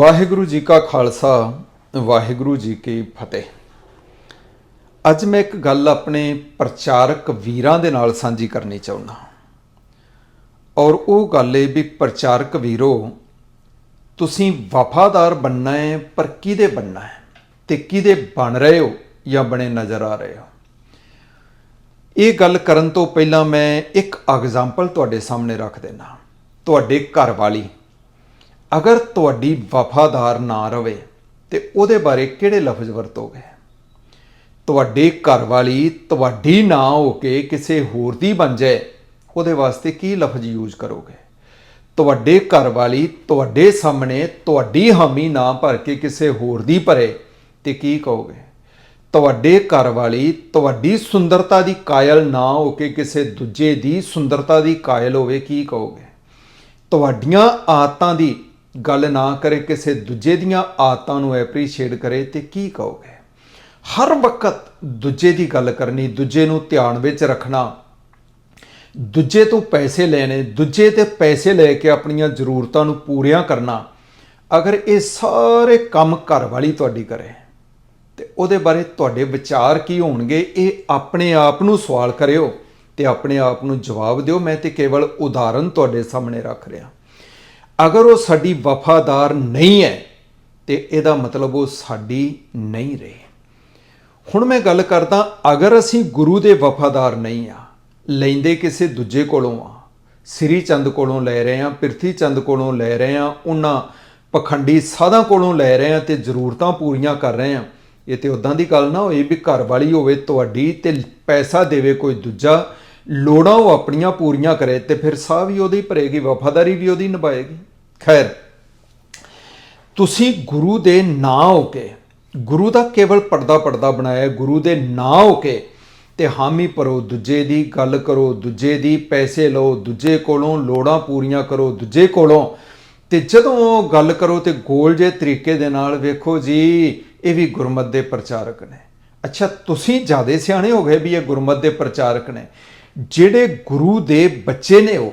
ਵਾਹਿਗੁਰੂ ਜੀ ਕਾ ਖਾਲਸਾ, ਵਾਹਿਗੁਰੂ ਜੀ ਕੀ ਫਤਿਹ। ਅੱਜ ਮੈਂ ਇੱਕ ਗੱਲ ਆਪਣੇ ਪ੍ਰਚਾਰਕ ਵੀਰਾਂ ਦੇ ਨਾਲ ਸਾਂਝੀ ਕਰਨੀ ਚਾਹੁੰਦਾ ਔਰ ਉਹ ਗੱਲ ਇਹ ਵੀ, ਪ੍ਰਚਾਰਕ ਵੀਰੋ, ਤੁਸੀਂ ਵਫਾਦਾਰ ਬੰਨਾ ਹੈ, ਪਰ ਕਿਹਦੇ ਬੰਨਾ ਹੈ? ਤੇ ਕਿਹਦੇ ਬਣ ਰਹੇ ਹੋ ਜਾਂ ਬਣੇ ਨਜ਼ਰ ਆ ਰਹੇ ਹੋ? ਇਹ ਗੱਲ ਕਰਨ ਤੋਂ ਪਹਿਲਾਂ ਮੈਂ ਇੱਕ ਐਗਜ਼ਾਮਪਲ ਤੁਹਾਡੇ ਸਾਹਮਣੇ ਰੱਖ ਦੇਣਾ ਤੁਹਾਡੇ ਘਰ ਵਾਲੀ ਅਗਰ ਤੁਹਾਡੀ ਵਫਾਦਾਰ ਨਾ ਰਵੇ, ਤੇ ਉਹਦੇ ਬਾਰੇ ਕਿਹੜੇ ਲਫ਼ਜ਼ ਵਰਤੋਗੇ? ਤੁਹਾਡੇ ਘਰ ਵਾਲੀ ਤੁਹਾਡੀ ਨਾ ਹੋ ਕੇ ਕਿਸੇ ਹੋਰ ਦੀ ਬਣ ਜਾਏ, ਉਹਦੇ ਵਾਸਤੇ ਕੀ ਲਫ਼ਜ਼ ਯੂਜ਼ ਕਰੋਗੇ? ਤੁਹਾਡੇ ਘਰ ਵਾਲੀ ਤੁਹਾਡੇ ਸਾਹਮਣੇ ਤੁਹਾਡੀ ਹਾਮੀ ਨਾ ਭਰ ਕੇ ਕਿਸੇ ਹੋਰ ਦੀ ਭਰੇ, ਤੇ ਕੀ ਕਹੋਗੇ? ਤੁਹਾਡੇ ਘਰ ਵਾਲੀ ਤੁਹਾਡੀ ਸੁੰਦਰਤਾ ਦੀ ਕਾਇਲ ਨਾ ਹੋ ਕੇ ਕਿਸੇ ਦੂਜੇ ਦੀ ਸੁੰਦਰਤਾ ਦੀ ਕਾਇਲ ਹੋਵੇ, ਕੀ ਕਹੋਗੇ? ਤੁਹਾਡੀਆਂ ਆਦਤਾਂ ਦੀ ਗੱਲ ਨਾ ਕਰੇ, ਕਿਸੇ ਦੂਜੇ ਦੀਆਂ ਆਦਤਾਂ ਨੂੰ ਐਪਰੀਸ਼ੀਏਟ ਕਰੇ ਤੇ ਕੀ ਕਹੋਗੇ? ਹਰ ਵਕਤ ਦੂਜੇ ਦੀ ਗੱਲ ਕਰਨੀ, ਦੂਜੇ ਨੂੰ ਧਿਆਨ ਵਿੱਚ ਰੱਖਣਾ, ਦੂਜੇ ਤੋਂ ਪੈਸੇ ਲੈਣੇ, ਦੂਜੇ ਤੇ ਪੈਸੇ ਲੈ ਕੇ ਆਪਣੀਆਂ ਜ਼ਰੂਰਤਾਂ ਨੂੰ ਪੂਰੀਆਂ ਕਰਨਾ, ਅਗਰ ਇਹ ਸਾਰੇ ਕੰਮ ਘਰ ਵਾਲੀ ਤੁਹਾਡੀ ਕਰੇ, ਤੇ ਉਹਦੇ ਬਾਰੇ ਤੁਹਾਡੇ ਵਿਚਾਰ ਕੀ ਹੋਣਗੇ, ਇਹ ਆਪਣੇ ਆਪ ਨੂੰ ਸਵਾਲ ਕਰਿਓ ਤੇ ਆਪਣੇ ਆਪ ਨੂੰ ਜਵਾਬ ਦਿਓ। ਮੈਂ ਤੇ ਕੇਵਲ ਉਦਾਹਰਨ ਤੁਹਾਡੇ ਸਾਹਮਣੇ ਰੱਖ ਰਿਹਾ। ਅਗਰ ਉਹ ਸਾਡੀ ਵਫਾਦਾਰ ਨਹੀਂ ਹੈ, ਤੇ ਇਹਦਾ ਮਤਲਬ ਉਹ ਸਾਡੀ ਨਹੀਂ ਰਹੇ। ਹੁਣ ਮੈਂ ਗੱਲ ਕਰਦਾ, ਅਗਰ ਅਸੀਂ ਗੁਰੂ ਦੇ ਵਫਾਦਾਰ ਨਹੀਂ ਆ ਲੈਂਦੇ ਕਿਸੇ ਦੂਜੇ ਕੋਲੋਂ ਆ ਸ੍ਰੀ ਚੰਦ ਕੋਲੋਂ ਲੈ ਰਹੇ ਆ ਪ੍ਰਿਥੀ ਚੰਦ ਕੋਲੋਂ ਲੈ ਰਹੇ ਆ ਉਹਨਾਂ ਪਖੰਡੀ ਸਾਧਾਂ ਕੋਲੋਂ ਲੈ ਰਹੇ ਆ ਤੇ ਜ਼ਰੂਰਤਾਂ ਪੂਰੀਆਂ ਕਰ ਰਹੇ ਆ ਇਹ ਤੇ ਉਦਾਂ ਦੀ ਗੱਲ ਨਾ ਹੋਏ ਵੀ ਘਰ ਵਾਲੀ ਹੋਵੇ ਤੁਹਾਡੀ ਤੇ ਪੈਸਾ ਦੇਵੇ ਕੋਈ ਦੂਜਾ, ਲੋੜਾਂ ਉਹ ਆਪਣੀਆਂ ਪੂਰੀਆਂ ਕਰੇ ਤੇ ਫਿਰ ਸਾਹ ਵੀ ਉਹਦੀ ਭਰੇਗੀ, ਵਫਾਦਾਰੀ ਵੀ ਉਹਦੀ ਨਿਭਾਏਗੀ। ਖੈਰ, ਤੁਸੀਂ ਗੁਰੂ ਦੇ ਨਾਂ ਹੋ ਕੇ ਗੁਰੂ ਦਾ ਕੇਵਲ ਪਰਦਾ ਪਰਦਾ ਬਣਾਇਆ, ਗੁਰੂ ਦੇ ਨਾਂ ਹੋ ਕੇ ਤੇ ਹਾਮੀ ਭਰੋ, ਦੂਜੇ ਦੀ ਗੱਲ ਕਰੋ, ਦੂਜੇ ਦੀ ਪੈਸੇ ਲਓ, ਦੂਜੇ ਕੋਲੋਂ ਲੋੜਾਂ ਪੂਰੀਆਂ ਕਰੋ, ਦੂਜੇ ਕੋਲੋਂ ਤੇ ਜਦੋਂ ਉਹ ਗੱਲ ਕਰੋ ਤੇ ਗੋਲ ਜੇ ਤਰੀਕੇ ਦੇ ਨਾਲ ਵੇਖੋ ਜੀ, ਇਹ ਵੀ ਗੁਰਮਤ ਦੇ ਪ੍ਰਚਾਰਕ ਨੇ। ਅੱਛਾ, ਤੁਸੀਂ ਜਿਆਦੇ ਸਿਆਣੇ ਹੋ ਗਏ ਵੀ ਇਹ ਗੁਰਮਤ ਦੇ ਪ੍ਰਚਾਰਕ ਨੇ। ਜਿਹੜੇ ਗੁਰੂ ਦੇ ਬੱਚੇ ਨੇ ਉਹ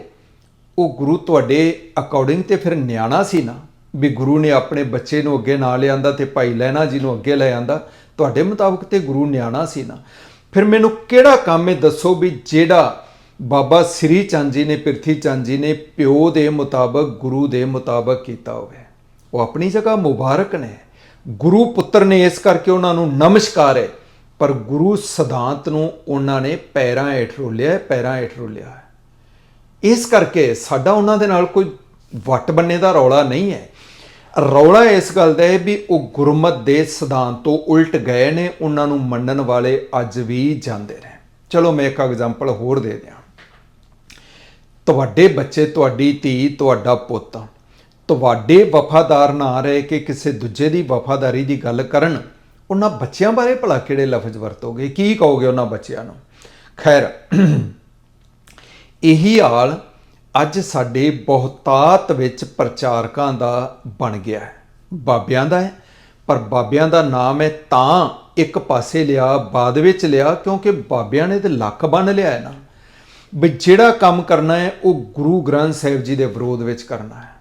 ਉਹ ਗੁਰੂ ਤੁਹਾਡੇ ਅਕੋਰਡਿੰਗ ਤੇ ਫਿਰ ਨਿਆਣਾ ਸੀ ਨਾ, ਵੀ ਗੁਰੂ ਨੇ ਆਪਣੇ ਬੱਚੇ ਨੂੰ ਅੱਗੇ ਨਾ ਲਿਆਂਦਾ ਤੇ ਭਾਈ ਲੈਣਾ ਜੀ ਨੂੰ ਅੱਗੇ ਲੈ ਆਂਦਾ, ਤੁਹਾਡੇ ਮੁਤਾਬਕ ਤੇ ਗੁਰੂ ਨਿਆਣਾ ਸੀ ਨਾ। ਫਿਰ ਮੈਨੂੰ ਕਿਹੜਾ ਕੰਮ ਇਹ ਦੱਸੋ ਵੀ ਜਿਹੜਾ ਬਾਬਾ ਸ੍ਰੀ ਚੰਦ ਜੀ ਨੇ, ਪਿਰਥੀ ਚੰਦ ਜੀ ਨੇ ਪਿਓ ਦੇ ਮੁਤਾਬਕ, ਗੁਰੂ ਦੇ ਮੁਤਾਬਕ ਕੀਤਾ ਹੋਵੇ। ਉਹ ਆਪਣੀ ਜਗ੍ਹਾ ਮੁਬਾਰਕ ਨੇ। ਗੁਰੂ ਪੁੱਤਰ ਨੇ ਇਸ ਕਰਕੇ ਉਹਨਾਂ ਨੂੰ ਨਮਸਕਾਰ ਹੈ ਪਰ ਗੁਰੂ ਸਿਧਾਂਤ ਨੂੰ ਉਹਨਾਂ ਨੇ ਪੈਰਾਂ ਹੇਠ ਰੋਲਿਆ ਹੈ ਪੈਰਾਂ ਹੇਠ ਰੋਲਿਆ। ਹੈ ਇਸ ਕਰਕੇ ਸਾਡਾ ਉਹਨਾਂ ਦੇ ਨਾਲ ਕੋਈ ਵੱਟ ਬੰਨੇ ਦਾ ਰੌਲਾ ਨਹੀਂ ਹੈ। ਰੌਲਾ ਇਸ ਗੱਲ ਦਾ ਹੈ ਵੀ ਉਹ ਗੁਰਮਤ ਦੇ ਸਿਧਾਂਤ ਤੋਂ ਉਲਟ ਗਏ ਨੇ, ਉਹਨਾਂ ਨੂੰ ਮੰਨਣ ਵਾਲੇ ਅੱਜ ਵੀ ਜਾਂਦੇ ਨੇ। ਚਲੋ ਮੈਂ ਇੱਕ ਐਗਜ਼ਾਮਪਲ ਹੋਰ ਦੇ ਦਿਆਂ। ਤੁਹਾਡੇ ਬੱਚੇ, ਤੁਹਾਡੀ ਧੀ, ਤੁਹਾਡਾ ਪੁੱਤ, ਤੁਹਾਡੇ ਵਫਾਦਾਰ ਨਾ ਰਹੇ ਕਿ ਕਿਸੇ ਦੂਜੇ ਦੀ ਵਫਾਦਾਰੀ ਦੀ ਗੱਲ ਕਰਨ, ਉਹਨਾਂ ਬੱਚਿਆਂ ਬਾਰੇ ਭਲਾ ਕਿਹੜੇ ਲਫ਼ਜ਼ ਵਰਤੋਗੇ? ਕੀ ਕਹੋਗੇ ਉਹਨਾਂ ਬੱਚਿਆਂ ਨੂੰ? ਖੈਰ ਇਹੀ ਹਾਲ ਅੱਜ ਸਾਡੇ ਬਹੁਤਾਤ ਵਿੱਚ ਪ੍ਰਚਾਰਕਾਂ ਦਾ ਬਣ ਗਿਆ ਹੈ। ਬਾਬਿਆਂ ਦਾ ਹੈ, ਪਰ ਬਾਬਿਆਂ ਦਾ ਨਾਮ ਹੈ ਤਾਂ ਇੱਕ ਪਾਸੇ ਲਿਆ, ਬਾਅਦ ਵਿੱਚ ਲਿਆ, ਕਿਉਂਕਿ ਬਾਬਿਆਂ ਨੇ ਤੇ ਲੱਕ ਬੰਨ ਲਿਆ ਹੈ ਨਾ ਵੀ ਜਿਹੜਾ ਕੰਮ ਕਰਨਾ ਹੈ, ਉਹ ਗੁਰੂ ਗ੍ਰੰਥ ਸਾਹਿਬ ਜੀ ਦੇ ਵਿਰੋਧ ਵਿੱਚ ਕਰਨਾ ਹੈ।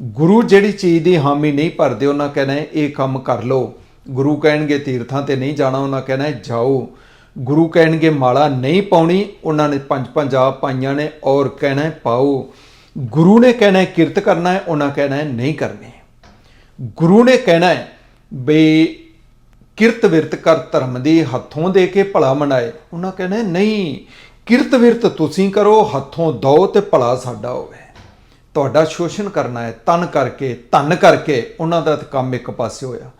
ਗੁਰੂ ਜਿਹੜੀ ਚੀਜ਼ ਦੀ ਹਾਮੀ ਨਹੀਂ ਭਰਦੇ, ਉਹਨਾਂ ਕਹਿਣਾ ਇਹ ਕੰਮ ਕਰ ਲਓ। ਗੁਰੂ ਕਹਿਣਗੇ, ਤੀਰਥਾਂ ਤੇ ਨਹੀਂ ਜਾਣਾ, ਉਹਨਾਂ ਕਹਿਣਾ ਜਾਓ। ਗੁਰੂ ਕਹਿਣਗੇ, ਮਾਲਾ ਨਹੀਂ ਪਾਉਣੀ। ਉਹਨਾਂ ਨੇ ਪੰਜ ਪੰਜਾਬ ਪਾਈਆਂ ਨੇ ਔਰ ਕਹਿਣਾ ਪਾਓ। ਗੁਰੂ ਨੇ ਕਹਿਣਾ ਕਿਰਤ ਕਰਨਾ ਹੈ। ਉਹਨਾਂ ਕਹਿਣਾ ਨਹੀਂ ਕਰਨੀ। ਗੁਰੂ ਨੇ ਕਹਿਣਾ ਬਈ ਕਿਰਤ ਵਿਰਤ ਕਰ ਧਰਮ ਦੀ ਹੱਥੋਂ ਦੇ ਕੇ ਭਲਾ ਮਨਾਏ। ਉਹਨਾਂ ਕਹਿਣਾ ਨਹੀਂ, ਕਿਰਤ ਵਿਰਤ ਤੁਸੀਂ ਕਰੋ, ਹੱਥੋਂ ਦੋ ਤੇ ਭਲਾ ਸਾਡਾ ਹੋਵੇ। ਤੁਹਾਡਾ ਸ਼ੋਸ਼ਣ ਕਰਨਾ ਹੈ, ਤਨ ਕਰਕੇ, ਧਨ ਕਰਕੇ। ਉਹਨਾਂ ਦਾ ਕੰਮ ਇੱਕ ਪਾਸੇ ਹੋਇਆ।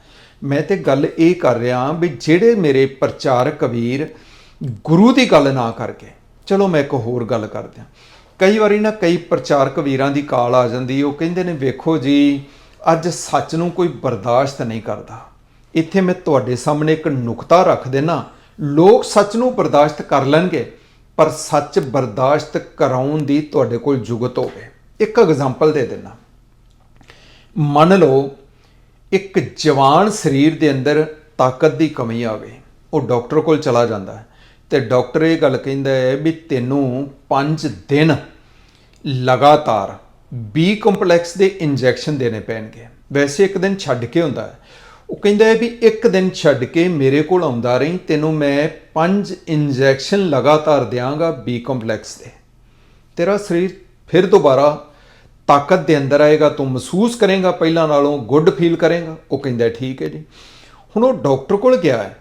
ਮੈਂ ਤੇ ਗੱਲ ਇਹ ਕਰ ਰਿਹਾ ਵੀ ਜਿਹੜੇ ਮੇਰੇ ਪ੍ਰਚਾਰਕ ਵੀਰ ਗੁਰੂ ਦੀ ਗੱਲ ਨਾ ਕਰਕੇ, ਚਲੋ ਮੈਂ ਇੱਕ ਹੋਰ ਗੱਲ ਕਰਦਿਆਂ ਕਈ ਵਾਰੀ ਨਾ ਕਈ ਪ੍ਰਚਾਰਕ ਵੀਰਾਂ ਦੀ ਕਾਲ ਆ ਜਾਂਦੀ, ਉਹ ਕਹਿੰਦੇ ਨੇ, ਵੇਖੋ ਜੀ, ਅੱਜ ਸੱਚ ਨੂੰ ਕੋਈ ਬਰਦਾਸ਼ਤ ਨਹੀਂ ਕਰਦਾ। ਇੱਥੇ ਮੈਂ ਤੁਹਾਡੇ ਸਾਹਮਣੇ ਇੱਕ ਨੁਕਤਾ ਰੱਖ ਦੇਣਾ। ਲੋਕ ਸੱਚ ਨੂੰ ਬਰਦਾਸ਼ਤ ਕਰ ਲੈਣਗੇ, ਪਰ ਸੱਚ ਬਰਦਾਸ਼ਤ ਕਰਾਉਣ ਦੀ ਤੁਹਾਡੇ ਕੋਲ ਜੁਗਤ ਹੋਵੇ। ਇੱਕ ਐਗਜ਼ਾਮਪਲ ਦੇ ਦੇਣਾ ਮੰਨ ਲਓ ਇੱਕ ਜਵਾਨ ਸਰੀਰ ਦੇ ਅੰਦਰ ਤਾਕਤ ਦੀ ਕਮੀ ਆਵੇ ਉਹ ਡਾਕਟਰ ਕੋਲ ਚਲਾ ਜਾਂਦਾ ਹੈ ਤੇ ਡਾਕਟਰ ਇਹ ਗੱਲ ਕਹਿੰਦਾ ਹੈ ਵੀ ਤੈਨੂੰ 5 ਦਿਨ ਲਗਾਤਾਰ ਬੀ ਕੰਪਲੈਕਸ ਦੇ ਇੰਜੈਕਸ਼ਨ ਦੇਣੇ ਪੈਣਗੇ। ਵੈਸੇ ਇੱਕ ਦਿਨ ਛੱਡ ਕੇ ਹੁੰਦਾ ਹੈ। ਉਹ ਕਹਿੰਦਾ ਹੈ ਵੀ ਇੱਕ ਦਿਨ ਛੱਡ ਕੇ ਮੇਰੇ ਕੋਲ ਆਉਂਦਾ ਰਹੀ, ਤੈਨੂੰ ਮੈਂ ਪੰਜ ਇੰਜੈਕਸ਼ਨ ਲਗਾਤਾਰ ਦਿਆਂਗਾ ਬੀ ਕੰਪਲੈਕਸ ਦੇ ਤੇਰਾ ਸਰੀਰ ਫਿਰ ਦੁਬਾਰਾ ਤਾਕਤ ਦੇ ਅੰਦਰ ਆਏਗਾ, ਤੂੰ ਮਹਿਸੂਸ ਕਰੇਗਾ ਪਹਿਲਾਂ ਨਾਲੋਂ, ਗੁੱਡ ਫੀਲ ਕਰੇਗਾ। ਉਹ ਕਹਿੰਦਾ, ਠੀਕ ਹੈ ਜੀ। ਹੁਣ ਉਹ ਡਾਕਟਰ ਕੋਲ ਗਿਆ ਹੈ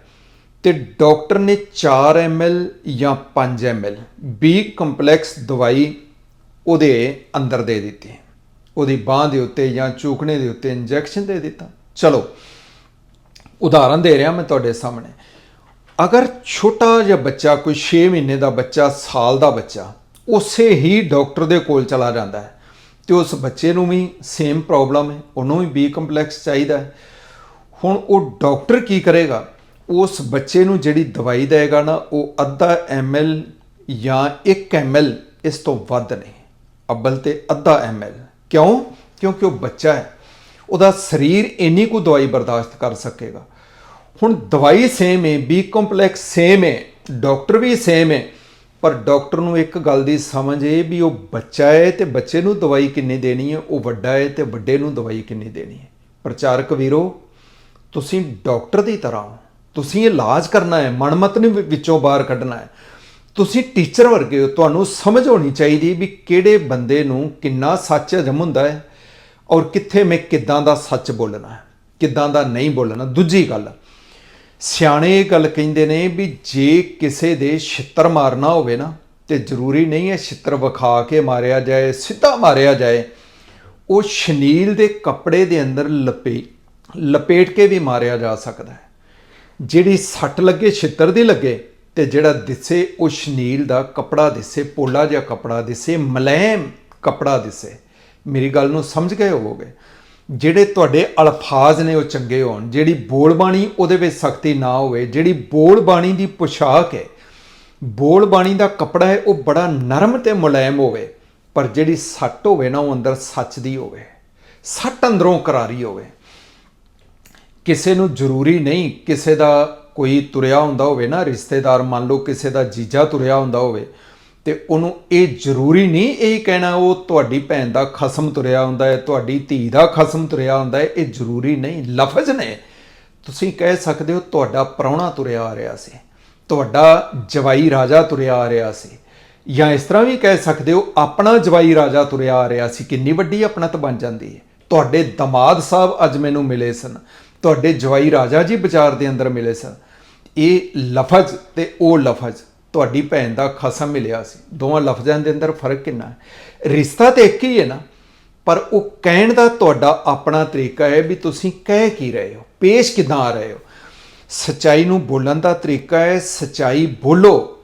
ਤੇ ਡਾਕਟਰ ਨੇ 4 ml ਜਾਂ 5 ml ਬੀ ਕੰਪਲੈਕਸ ਦਵਾਈ ਉਹਦੇ ਅੰਦਰ ਦੇ ਦਿੱਤੀ ਉਹਦੀ ਬਾਹ ਦੇ ਉੱਤੇ ਜਾਂ ਚੂਕਣੇ ਦੇ ਉੱਤੇ ਇੰਜੈਕਸ਼ਨ ਦੇ ਦਿੱਤਾ। ਚਲੋ, ਉਦਾਹਰਨ ਦੇ ਰਿਹਾ ਮੈਂ ਤੁਹਾਡੇ ਸਾਹਮਣੇ। ਅਗਰ ਛੋਟਾ ਜਿਹਾ ਬੱਚਾ, ਕੋਈ 6 ਮਹੀਨੇ ਦਾ ਬੱਚਾ, ਸਾਲ ਦਾ ਬੱਚਾ, ਉਸੇ ਹੀ ਡਾਕਟਰ ਦੇ ਕੋਲ ਚਲਾ ਜਾਂਦਾ ਹੈ। ਤੇ ਉਸ ਬੱਚੇ ਨੂੰ ਵੀ ਸੇਮ ਪ੍ਰੋਬਲਮ ਹੈ, ਉਹਨੂੰ ਵੀ ਬੀ ਕੰਪਲੈਕਸ ਚਾਹੀਦਾ ਹੁਣ ਉਹ ਡਾਕਟਰ ਕੀ ਕਰੇਗਾ? ਉਸ ਬੱਚੇ ਨੂੰ ਜਿਹੜੀ ਦਵਾਈ ਦੇਗਾ ਨਾ, ਉਹ ਅੱਧਾ ml ਜਾਂ 1 ml ਇਸ ਤੋਂ ਵੱਧ ਨਹੀਂ, ਅੱਬਲ ਤੇ ਅੱਧਾ ml ਕਿਉਂ? ਕਿਉਂਕਿ ਉਹ ਬੱਚਾ ਹੈ, ਉਹਦਾ ਸਰੀਰ ਇੰਨੀ ਕੁ ਦਵਾਈ ਬਰਦਾਸ਼ਤ ਕਰ ਸਕੇਗਾ। ਹੁਣ ਦਵਾਈ ਸੇਮ ਹੈ ਬੀ ਕੰਪਲੈਕਸ ਸੇਮ ਹੈ ਡਾਕਟਰ ਵੀ ਸੇਮ ਹੈ ਪਰ ਡਾਕਟਰ ਨੂੰ ਇੱਕ ਗੱਲ ਦੀ ਸਮਝ ਹੈ ਵੀ ਉਹ ਬੱਚਾ ਹੈ ਤੇ ਬੱਚੇ ਨੂੰ ਦਵਾਈ ਕਿੰਨੀ ਦੇਣੀ ਹੈ, ਉਹ ਵੱਡਾ ਹੈ ਤੇ ਵੱਡੇ ਨੂੰ ਦਵਾਈ ਕਿੰਨੀ ਦੇਣੀ ਹੈ। ਪ੍ਰਚਾਰਕ ਵੀਰੋ, ਤੁਸੀਂ ਡਾਕਟਰ ਦੀ ਤਰ੍ਹਾਂ ਹੋ। ਤੁਸੀਂ ਇਲਾਜ ਕਰਨਾ ਹੈ, ਮਨਮਤ ਨੂੰ ਵਿੱਚੋਂ ਬਾਹਰ ਕੱਢਣਾ ਹੈ। ਤੁਸੀਂ ਟੀਚਰ ਵਰਗੇ ਹੋ, ਤੁਹਾਨੂੰ ਸਮਝ ਹੋਣੀ ਚਾਹੀਦੀ ਵੀ ਕਿਹੜੇ ਬੰਦੇ ਨੂੰ ਕਿੰਨਾ ਸੱਚ ਹਜਮ ਹੁੰਦਾ ਹੈ ਔਰ ਕਿੱਥੇ ਮੈਂ ਕਿੱਦਾਂ ਦਾ ਸੱਚ ਬੋਲਣਾ ਹੈ, ਕਿੱਦਾਂ ਦਾ ਨਹੀਂ ਬੋਲਣਾ। ਦੂਜੀ ਗੱਲ ਸਿਆਣੇ ਇਹ ਗੱਲ ਕਹਿੰਦੇ ਨੇ ਵੀ ਜੇ ਕਿਸੇ ਦੇ ਛਿੱਤਰ ਮਾਰਨਾ ਹੋਵੇ ਨਾ, ਤੇ ਜ਼ਰੂਰੀ ਨਹੀਂ ਹੈ ਛਿੱਤਰ ਵਿਖਾ ਕੇ ਮਾਰਿਆ ਜਾਏ, ਸਿੱਧਾ ਮਾਰਿਆ ਜਾਏ, ਉਹ ਸ਼ਨੀਲ ਦੇ ਕੱਪੜੇ ਦੇ ਅੰਦਰ ਲਪੇ, ਲਪੇਟ ਕੇ ਵੀ ਮਾਰਿਆ ਜਾ ਸਕਦਾ ਹੈ। ਜਿਹੜੀ ਸੱਟ ਲੱਗੇ, ਛਿੱਤਰ ਦੀ ਲੱਗੇ, ਤੇ ਜਿਹੜਾ ਦਿਸੇ, ਉਹ ਸ਼ਨੀਲ ਦਾ ਕੱਪੜਾ ਦਿਸੇ, ਪੋਲਾ ਜਿਹਾ ਕੱਪੜਾ ਦਿਸੇ, ਮਲੈਮ ਕੱਪੜਾ ਦਿਸੇ। ਮੇਰੀ ਗੱਲ ਨੂੰ ਸਮਝ ਗਏ ਹੋਵੋਗੇ? ਜਿਹੜੇ ਤੁਹਾਡੇ ਅਲਫਾਜ਼ ਨੇ ਉਹ ਚੰਗੇ ਹੋਣ, ਜਿਹੜੀ ਬੋਲਬਾਣੀ ਉਹਦੇ ਵਿੱਚ ਸਖਤੀ ਨਾ ਹੋਵੇ, ਜਿਹੜੀ ਬੋਲਬਾਣੀ ਦੀ ਪੁਸ਼ਾਕ ਹੈ ਬੋਲਬਾਣੀ ਦਾ ਕਪੜਾ ਹੈ, ਉਹ ਬੜਾ ਨਰਮ ਤੇ ਮੁਲਾਇਮ ਹੋਵੇ, ਪਰ ਜਿਹੜੀ ਸੱਟ ਹੋਵੇ ਨਾ, ਉਹ ਅੰਦਰ ਸੱਚ ਦੀ ਹੋਵੇ, ਸੱਟ ਅੰਦਰੋਂ ਕਰਾਰੀ ਹੋਵੇ। ਕਿਸੇ ਨੂੰ ਜ਼ਰੂਰੀ ਨਹੀਂ ਕਿਸੇ ਦਾ ਕੋਈ ਤੁਰਿਆ ਹੁੰਦਾ ਹੋਵੇ ਨਾ, ਰਿਸ਼ਤੇਦਾਰ ਮੰਨ ਲਓ ਕਿਸੇ ਦਾ ਜੀਜਾ ਤੁਰਿਆ ਹੁੰਦਾ ਹੋਵੇ ਤੇ ਉਹਨੂੰ ਇਹ ਜ਼ਰੂਰੀ ਨਹੀਂ ਇਹ ਕਹਿਣਾ ਉਹ ਤੁਹਾਡੀ ਭੈਣ ਦਾ ਖਸਮ ਤੁਰਿਆ ਹੁੰਦਾ ਹੈ, ਤੁਹਾਡੀ ਧੀ ਦਾ ਖਸਮ ਤੁਰਿਆ ਹੁੰਦਾ ਹੈ, ਇਹ ਜ਼ਰੂਰੀ ਨਹੀਂ, ਲਫ਼ਜ਼ ਨੇ। ਤੁਸੀਂ ਕਹਿ ਸਕਦੇ ਹੋ ਤੁਹਾਡਾ ਪ੍ਰਾਹੁਣਾ ਤੁਰਿਆ ਆ ਰਿਹਾ ਸੀ, ਤੁਹਾਡਾ ਜਵਾਈ ਰਾਜਾ ਤੁਰਿਆ ਆ ਰਿਹਾ ਸੀ, ਜਾਂ ਇਸ ਤਰ੍ਹਾਂ ਵੀ ਕਹਿ ਸਕਦੇ ਹੋ ਆਪਣਾ ਜਵਾਈ ਰਾਜਾ ਤੁਰਿਆ ਆ ਰਿਹਾ ਸੀ, ਕਿੰਨੀ ਵੱਡੀ ਆਪਣਤ ਬਣ ਜਾਂਦੀ ਹੈ। ਤੁਹਾਡੇ ਦਮਾਦ ਸਾਹਿਬ ਅੱਜ ਮੈਨੂੰ ਮਿਲੇ ਸਨ, ਤੁਹਾਡੇ ਜਵਾਈ ਰਾਜਾ ਜੀ ਵਿਚਾਰ ਦੇ ਅੰਦਰ ਮਿਲੇ ਸਨ। ਇਹ ਲਫ਼ਜ਼ ਤੇ ਉਹ ਲਫ਼ਜ਼ ਤੁਹਾਡੀ ਭੈਣ ਦਾ ਖਸਮ ਮਿਲਿਆ ਸੀ। ਦੋਵਾਂ ਲਫ਼ਜ਼ਾਂ ਦੇ ਅੰਦਰ ਫ਼ਰਕ ਕਿੰਨਾ ਹੈ? ਰਿਸ਼ਤਾ ਤੇ ਇੱਕ ਹੀ ਹੈ ਨਾ, ਪਰ ਉਹ ਕਹਿਣ ਦਾ ਤੁਹਾਡਾ ਆਪਣਾ ਤਰੀਕਾ ਹੈ ਵੀ ਤੁਸੀਂ ਕਹਿ ਕੀ ਰਹੇ ਹੋ, ਪੇਸ਼ ਕਿਦਾਂ ਆ ਰਹੇ ਹੋ। ਸਚਾਈ ਨੂੰ ਬੋਲਣ ਦਾ ਤਰੀਕਾ ਹੈ, ਸਚਾਈ ਬੋਲੋ,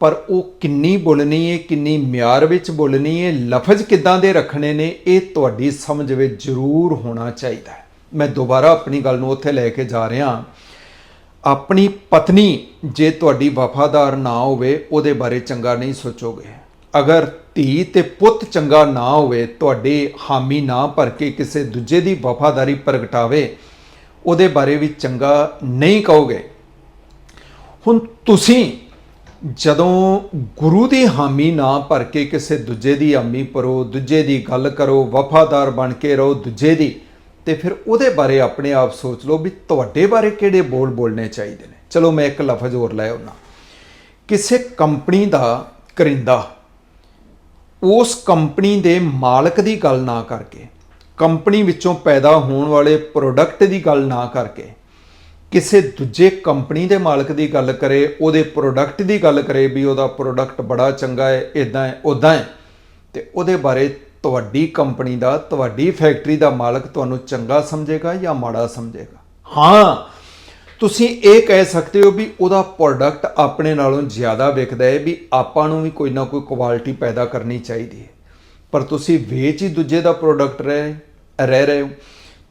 ਪਰ ਉਹ ਕਿੰਨੀ ਬੋਲਣੀ ਹੈ, ਕਿੰਨੀ ਮਿਆਰ ਵਿੱਚ ਬੋਲਣੀ ਹੈ, ਲਫ਼ਜ਼ ਕਿਦਾਂ ਦੇ ਰੱਖਣੇ ਨੇ, ਇਹ ਤੁਹਾਡੀ ਸਮਝ ਵਿੱਚ ਜ਼ਰੂਰ ਹੋਣਾ ਚਾਹੀਦਾ ਹੈ। ਮੈਂ ਦੁਬਾਰਾ ਆਪਣੀ ਗੱਲ ਨੂੰ ਉੱਥੇ ਲੈ ਕੇ ਜਾ ਰਿਹਾ ਆਪਣੀ ਪਤਨੀ ਜੇ ਤੁਹਾਡੀ ਵਫਾਦਾਰ ਨਾ ਹੋਵੇ, ਉਹਦੇ ਬਾਰੇ ਚੰਗਾ ਨਹੀਂ ਸੋਚੋਗੇ। ਅਗਰ ਧੀ ਤੇ ਪੁੱਤ ਚੰਗਾ ਨਾ ਹੋਵੇ, ਤੁਹਾਡੇ ਹਾਮੀ ਨਾ ਭਰ ਕੇ ਕਿਸੇ ਦੂਜੇ ਦੀ ਵਫਾਦਾਰੀ ਪ੍ਰਗਟਾਵੇ, ਉਹਦੇ ਬਾਰੇ ਵੀ ਚੰਗਾ ਨਹੀਂ ਕਹੋਗੇ। ਹੁਣ ਤੁਸੀਂ ਜਦੋਂ ਗੁਰੂ ਦੀ ਹਾਮੀ ਨਾ ਭਰ ਕੇ ਕਿਸੇ ਦੂਜੇ ਦੀ ਹਾਮੀ ਭਰੋ, ਦੂਜੇ ਦੀ ਗੱਲ ਕਰੋ, ਵਫਾਦਾਰ ਬਣ ਕੇ ਰਹੋ, ਦੂਜੇ ਦੀ ਤੇ ਫਿਰ ਉਹਦੇ ਬਾਰੇ ਆਪਣੇ ਆਪ ਸੋਚ ਲਓ ਵੀ ਤੁਹਾਡੇ ਬਾਰੇ ਕਿਹੜੇ ਬੋਲ ਬੋਲਣੇ ਚਾਹੀਦੇ ਨੇ। ਚਲੋ ਮੈਂ ਇੱਕ ਲਫ਼ਜ਼ ਹੋਰ ਲੈ ਆਉਣਾ ਕਿਸੇ ਕੰਪਨੀ ਦਾ ਕਰਿੰਦਾ, ਉਸ ਕੰਪਨੀ ਦੇ ਮਾਲਕ ਦੀ ਗੱਲ ਨਾ ਕਰਕੇ, ਕੰਪਨੀ ਵਿੱਚੋਂ ਪੈਦਾ ਹੋਣ ਵਾਲੇ ਪ੍ਰੋਡਕਟ ਦੀ ਗੱਲ ਨਾ ਕਰਕੇ, ਕਿਸੇ ਦੂਜੇ ਕੰਪਨੀ ਦੇ ਮਾਲਕ ਦੀ ਗੱਲ ਕਰੇ, ਉਹਦੇ ਪ੍ਰੋਡਕਟ ਦੀ ਗੱਲ ਕਰੇ ਵੀ ਉਹਦਾ ਪ੍ਰੋਡਕਟ ਬੜਾ ਚੰਗਾ ਹੈ ਇਦਾਂ ਹੈ ਉਦਾਂ ਹੈ, ਤੇ ਉਹਦੇ ਬਾਰੇ ਤੁਹਾਡੀ ਕੰਪਨੀ ਦਾ ਤੁਹਾਡੀ ਫੈਕਟਰੀ ਦਾ ਮਾਲਕ ਤੁਹਾਨੂੰ ਚੰਗਾ ਸਮਝੇਗਾ ਜਾਂ ਮਾੜਾ ਸਮਝੇਗਾ? ਹਾਂ। ਤੁਸੀਂ ਇਹ ਕਹਿ ਸਕਦੇ ਹੋ ਵੀ ਉਹਦਾ ਪ੍ਰੋਡਕਟ ਆਪਣੇ ਨਾਲੋਂ ਜ਼ਿਆਦਾ ਵਿਕਦਾ ਹੈ ਵੀ ਆਪਾਂ ਨੂੰ ਵੀ ਕੋਈ ਨਾ ਕੋਈ ਕੁਆਲਿਟੀ ਪੈਦਾ ਕਰਨੀ ਚਾਹੀਦੀ ਹੈ। ਪਰ ਤੁਸੀਂ ਵੇਚ ਹੀ ਦੂਜੇ ਦਾ ਪ੍ਰੋਡਕਟ ਰਹਿ ਰਹਿ ਰਹੇ ਹੋ।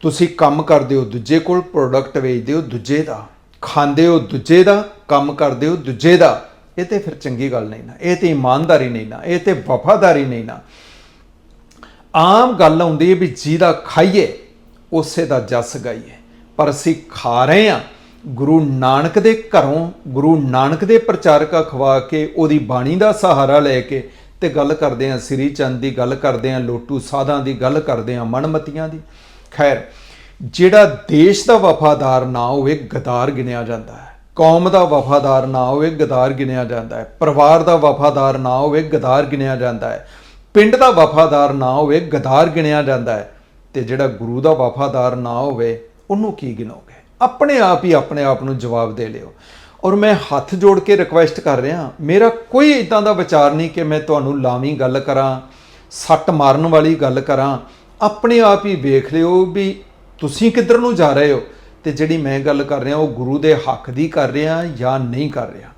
ਤੁਸੀਂ ਕੰਮ ਕਰਦੇ ਹੋ ਦੂਜੇ ਕੋਲ ਪ੍ਰੋਡਕਟ ਵੇਚਦੇ ਹੋ ਦੂਜੇ ਦਾ। ਖਾਂਦੇ ਹੋ ਦੂਜੇ ਦਾ ਕੰਮ ਕਰਦੇ ਹੋ ਦੂਜੇ ਦਾ। ਇਹ ਤੇ ਫਿਰ ਚੰਗੀ ਗੱਲ ਨਹੀਂ ਨਾ ਇਹ ਤੇ ਇਮਾਨਦਾਰੀ ਨਹੀਂ ਨਾ ਇਹ ਤੇ ਵਫਾਦਾਰੀ ਨਹੀਂ ਨਾ। ਆਮ ਗੱਲ ਆਉਂਦੀ ਹੈ ਵੀ ਜਿਹਦਾ ਖਾਈਏ, ਉਸੇ ਦਾ ਜਸ ਗਾਈਏ। ਪਰ ਅਸੀਂ ਖਾ ਰਹੇ ਹਾਂ। ਗੁਰੂ ਨਾਨਕ ਦੇ ਘਰੋਂ, ਗੁਰੂ ਨਾਨਕ ਦੇ ਪ੍ਰਚਾਰਕ ਖਵਾ ਕੇ, ਉਹਦੀ ਬਾਣੀ ਦਾ ਸਹਾਰਾ ਲੈ ਕੇ ਤੇ ਗੱਲ ਕਰਦੇ ਹਾਂ ਸ੍ਰੀ ਚੰਦ ਦੀ, ਗੱਲ ਕਰਦੇ ਹਾਂ ਲੋਟੂ ਸਾਧਾਂ ਦੀ, ਗੱਲ ਕਰਦੇ ਹਾਂ ਮਨਮਤੀਆਂ ਦੀ। ਖੈਰ, ਜਿਹੜਾ ਦੇਸ਼ ਦਾ ਵਫਾਦਾਰ ਨਾ ਹੋਵੇ, ਗਦਾਰ ਗਿਣਿਆ ਜਾਂਦਾ ਹੈ। ਕੌਮ ਦਾ ਵਫਾਦਾਰ ਨਾ ਹੋਵੇ, ਗਦਾਰ ਗਿਣਿਆ ਜਾਂਦਾ ਹੈ। ਪਰਿਵਾਰ ਦਾ ਵਫਾਦਾਰ ਨਾ ਹੋਵੇ, ਗਦਾਰ ਗਿਣਿਆ ਜਾਂਦਾ ਹੈ। ਪਿੰਡ ਦਾ ਵਫਾਦਾਰ ਨਾ ਹੋਵੇ, ਗਦਾਰ ਗਿਣਿਆ ਜਾਂਦਾ ਹੈ ਤੇ ਜਿਹੜਾ ਗੁਰੂ ਦਾ ਵਫਾਦਾਰ ਨਾ ਹੋਵੇ, ਉਹਨੂੰ ਕੀ ਗਿਣੋਗੇ? ਆਪਣੇ ਆਪ ਹੀ ਆਪਣੇ ਆਪ ਨੂੰ ਜਵਾਬ ਦੇ ਲਿਓ। ਔਰ ਮੈਂ ਹੱਥ ਜੋੜ ਕੇ ਰਿਕੁਐਸਟ ਕਰ ਰਿਹਾ, ਮੇਰਾ ਕੋਈ ਇਦਾਂ ਦਾ ਵਿਚਾਰ ਨਹੀਂ ਕਿ ਮੈਂ ਤੁਹਾਨੂੰ ਲਾਵੀਂ ਗੱਲ ਕਰਾਂ, ਸੱਟ ਮਾਰਨ ਵਾਲੀ ਗੱਲ ਕਰਾਂ। ਆਪਣੇ ਆਪ ਹੀ ਵੇਖ ਲਿਓ ਵੀ ਤੁਸੀਂ ਕਿੱਧਰ ਨੂੰ ਜਾ ਰਹੇ ਹੋ ਤੇ ਜਿਹੜੀ ਮੈਂ ਗੱਲ ਕਰ ਰਿਹਾ, ਉਹ ਗੁਰੂ ਦੇ ਹੱਕ ਦੀ ਕਰ ਰਿਹਾ ਜਾਂ ਨਹੀਂ ਕਰ ਰਿਹਾ।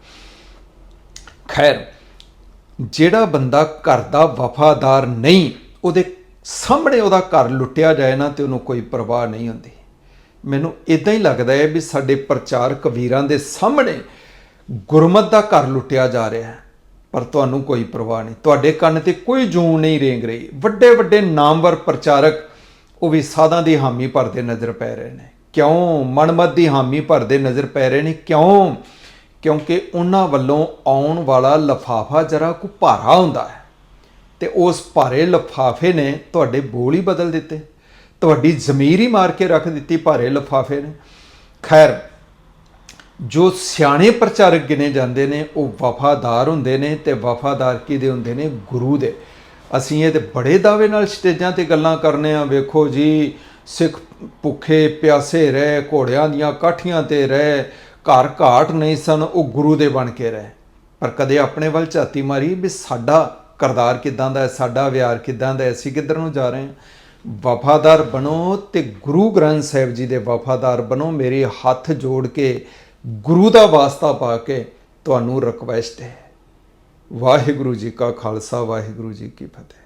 ਖੈਰ ਜਿਹੜਾ ਬੰਦਾ ਘਰ ਦਾ ਵਫਾਦਾਰ ਨਹੀਂ, ਉਹਦੇ ਸਾਹਮਣੇ ਉਹਦਾ ਘਰ ਲੁੱਟਿਆ ਜਾਏ ਨਾ ਤੇ ਉਹਨੂੰ ਕੋਈ ਪਰਵਾਹ ਨਹੀਂ ਹੁੰਦੀ। ਮੈਨੂੰ ਇਦਾਂ ਹੀ ਲੱਗਦਾ ਹੈ ਵੀ ਸਾਡੇ ਪ੍ਰਚਾਰਕ ਵੀਰਾਂ ਦੇ ਸਾਹਮਣੇ ਗੁਰਮਤ ਦਾ ਘਰ ਲੁੱਟਿਆ ਜਾ ਰਿਹਾ ਹੈ, ਪਰ ਤੁਹਾਨੂੰ ਕੋਈ ਪਰਵਾਹ ਨਹੀਂ। ਤੁਹਾਡੇ ਕੰਨ ਤੇ ਕੋਈ ਜੂੰ ਨਹੀਂ ਰੇਂਗ ਰਹੀ। ਵੱਡੇ ਵੱਡੇ ਨਾਮਵਰ ਪ੍ਰਚਾਰਕ ਉਹ ਵੀ ਸਾਧਾਂ ਦੀ ਹਾਮੀ ਭਰਦੇ ਨਜ਼ਰ ਪੈ ਰਹੇ ਨੇ। ਕਿਉਂ ਮਨਮਤ ਦੀ ਹਾਮੀ ਭਰਦੇ ਨਜ਼ਰ ਪੈ ਰਹੇ ਨੇ? ਕਿਉਂ ਕਿਉਂਕਿ ਉਹਨਾਂ ਵੱਲੋਂ ਆਉਣ ਵਾਲਾ ਲਫਾਫਾ ਜਰਾ ਕੁ ਭਾਰਾ ਹੁੰਦਾ ਹੈ। ਤੇ ਉਸ ਭਾਰੇ ਲਫਾਫੇ ਨੇ ਤੁਹਾਡੇ ਬੋਲ ਹੀ ਬਦਲ ਦਿੱਤੇ। ਤੁਹਾਡੀ ਜ਼ਮੀਰ ਹੀ ਮਾਰ ਕੇ ਰੱਖ ਦਿੱਤੀ ਭਾਰੇ ਲਫਾਫੇ ਨੇ। ਖੈਰ, ਜੋ ਸਿਆਣੇ ਪ੍ਰਚਾਰਕ ਗਿਣੇ ਜਾਂਦੇ ਨੇ, ਉਹ ਵਫਾਦਾਰ ਹੁੰਦੇ ਨੇ ਤੇ ਵਫਾਦਾਰ ਕਿਹਦੇ ਹੁੰਦੇ ਨੇ? ਗੁਰੂ ਦੇ। ਅਸੀਂ ਇਹ ਤੇ ਬੜੇ ਦਾਅਵੇ ਨਾਲ ਸਟੇਜਾਂ ਤੇ ਗੱਲਾਂ ਕਰਨੇ ਆ। ਵੇਖੋ ਜੀ, ਸਿੱਖ ਭੁੱਖੇ ਪਿਆਸੇ ਰਹਿ, ਘੋੜਿਆਂ ਦੀਆਂ ਕਾਠੀਆਂ ਤੇ ਰਹਿ ਘਰ ਘਾਟ ਨਹੀਂ ਸਨ, ਉਹ ਗੁਰੂ ਦੇ ਬਣ ਕੇ ਰਹੇ। ਪਰ ਕਦੇ ਆਪਣੇ ਵੱਲ ਝਾਤੀ ਮਾਰੀ ਵੀ ਸਾਡਾ ਕਰਦਾਰ ਕਿਦਾਂ ਦਾ ਹੈ, ਸਾਡਾ ਵਿਹਾਰ ਕਿਦਾਂ ਦਾ ਹੈ, ਅਸੀਂ ਕਿੱਧਰ ਨੂੰ ਜਾ ਰਹੇ ਹਾਂ? ਵਫਾਦਾਰ ਬਣੋ ਤੇ ਗੁਰੂ ਗ੍ਰੰਥ ਸਾਹਿਬ ਜੀ ਦੇ ਵਫਾਦਾਰ ਬਣੋ, ਮੇਰੇ ਹੱਥ ਜੋੜ ਕੇ ਗੁਰੂ ਦਾ ਵਾਸਤਾ ਪਾ ਕੇ ਤੁਹਾਨੂੰ ਰਿਕਵੈਸਟ ਹੈ। ਵਾਹਿਗੁਰੂ ਜੀ ਕਾ ਖਾਲਸਾ, ਵਾਹਿਗੁਰੂ ਜੀ ਕੀ ਫਤਿਹ।